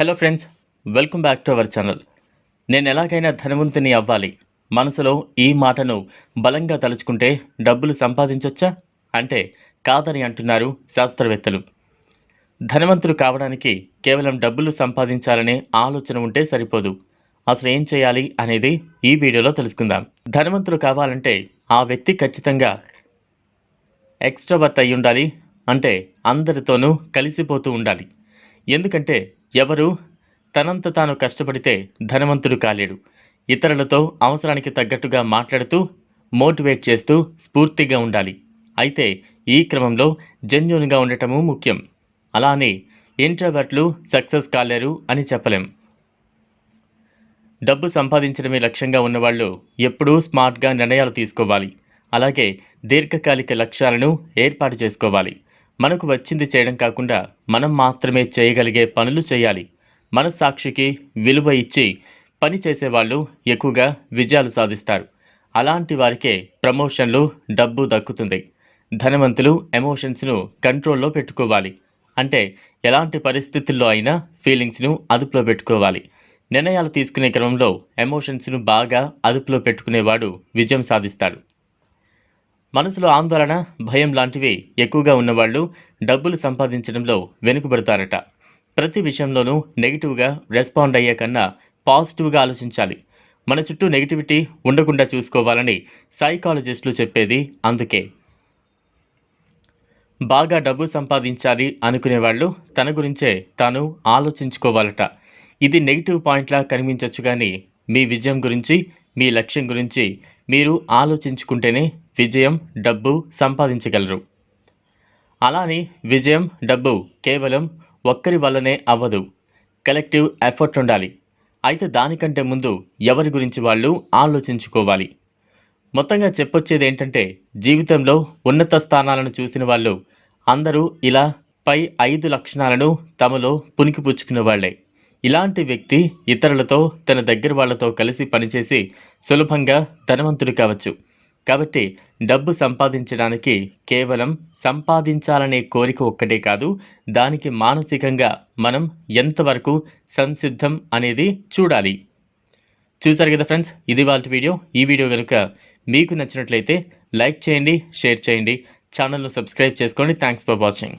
Hello friends welcome back to our channel నేను ఎలాగైనా ధనవంతుని అవ్వాలి. మనసులో ఈ మాటను బలంగా తలుచుకుంటే డబ్బులు సంపాదించొచ్చా? అంటే కాదని అంటున్నారు శాస్త్రవేత్తలు. ధనవంతులు కావడానికి కేవలం డబ్బులు సంపాదించాలనే ఆలోచన ఉంటే సరిపోదు. అసలు ఏం చేయాలి అనేది ఈ వీడియోలో తెలుసుకుందాం. ధనవంతులు కావాలంటే ఆ వ్యక్తి ఖచ్చితంగా ఎక్స్ట్రావర్ట్ అయి ఉండాలి. అంటే అందరితోనూ కలిసిపోతూ ఉండాలి. ఎందుకంటే ఎవరు తనంత తాను కష్టపడితే ధనవంతుడు కాలేడు. ఇతరులతో అవసరానికి తగ్గట్టుగా మాట్లాడుతూ మోటివేట్ చేస్తూ స్ఫూర్తిగా ఉండాలి. అయితే ఈ క్రమంలో జెన్యున్గా ఉండటము ముఖ్యం. అలానే ఇంట్రావర్ట్లు సక్సెస్ కాలేరు అని చెప్పలేం. డబ్బు సంపాదించడమే లక్ష్యంగా ఉన్నవాళ్ళు ఎప్పుడూ స్మార్ట్గా నిర్ణయాలు తీసుకోవాలి. అలాగే దీర్ఘకాలిక లక్ష్యాలను ఏర్పాటు చేసుకోవాలి. మనకు వచ్చింది చేయడం కాకుండా మనం మాత్రమే చేయగలిగే పనులు చేయాలి. మనస్సాక్షికి విలువ ఇచ్చి పని చేసేవాళ్ళు ఎక్కువగా విజయాలు సాధిస్తారు. అలాంటి వారికే ప్రమోషన్లు డబ్బు దక్కుతుంది. ధనవంతులు ఎమోషన్స్ను కంట్రోల్లో పెట్టుకోవాలి. అంటే ఎలాంటి పరిస్థితుల్లో అయినా ఫీలింగ్స్ను అదుపులో పెట్టుకోవాలి. నిర్ణయాలు తీసుకునే క్రమంలో ఎమోషన్స్ను బాగా అదుపులో పెట్టుకునేవాడు విజయం సాధిస్తాడు. మనసులో ఆందోళన భయం లాంటివి ఎక్కువగా ఉన్నవాళ్ళు డబ్బులు సంపాదించడంలో వెనుకబడతారట. ప్రతి విషయంలోనూ నెగిటివ్గా రెస్పాండ్ అయ్యే కన్నా పాజిటివ్గా ఆలోచించాలి. మన చుట్టూ నెగిటివిటీ ఉండకుండా చూసుకోవాలని సైకాలజిస్టులు చెప్పేది అందుకే. బాగా డబ్బు సంపాదించాలి అనుకునే వాళ్ళు తన గురించే తాను ఆలోచించుకోవాలట. ఇది నెగిటివ్ పాయింట్లా కనిపించవచ్చు కానీ మీ విజయం గురించి మీ లక్ష్యం గురించి మీరు ఆలోచించుకుంటేనే విజయం డబ్బు సంపాదించగలరు. అలానే విజయం డబ్బు కేవలం ఒక్కరి వల్లనే అవ్వదు. కలెక్టివ్ ఎఫర్ట్ ఉండాలి. అయితే దానికంటే ముందు ఎవరి గురించి వాళ్ళు ఆలోచించుకోవాలి? మొత్తంగా చెప్పొచ్చేది ఏంటంటే జీవితంలో ఉన్నత స్థానాలను చూసిన వాళ్ళు అందరూ ఇలా పై ఐదు లక్షణాలను తమలో పుణికిపుచ్చుకునే వాళ్ళే. ఇలాంటి వ్యక్తి ఇతరులతో తన దగ్గర వాళ్ళతో కలిసి పనిచేసి సులభంగా ధనవంతుడు కావచ్చు. కాబట్టి డబ్బు సంపాదించడానికి కేవలం సంపాదించాలనే కోరిక ఒక్కటే కాదు దానికి మానసికంగా మనం ఎంతవరకు సంసిద్ధం అనేది చూడాలి. చూసారు కదా ఫ్రెండ్స్ ఇది వాళ్ళ వీడియో. ఈ వీడియో కనుక మీకు నచ్చినట్లయితే లైక్ చేయండి షేర్ చేయండి ఛానల్ను సబ్స్క్రైబ్ చేసుకోండి. Thanks for watching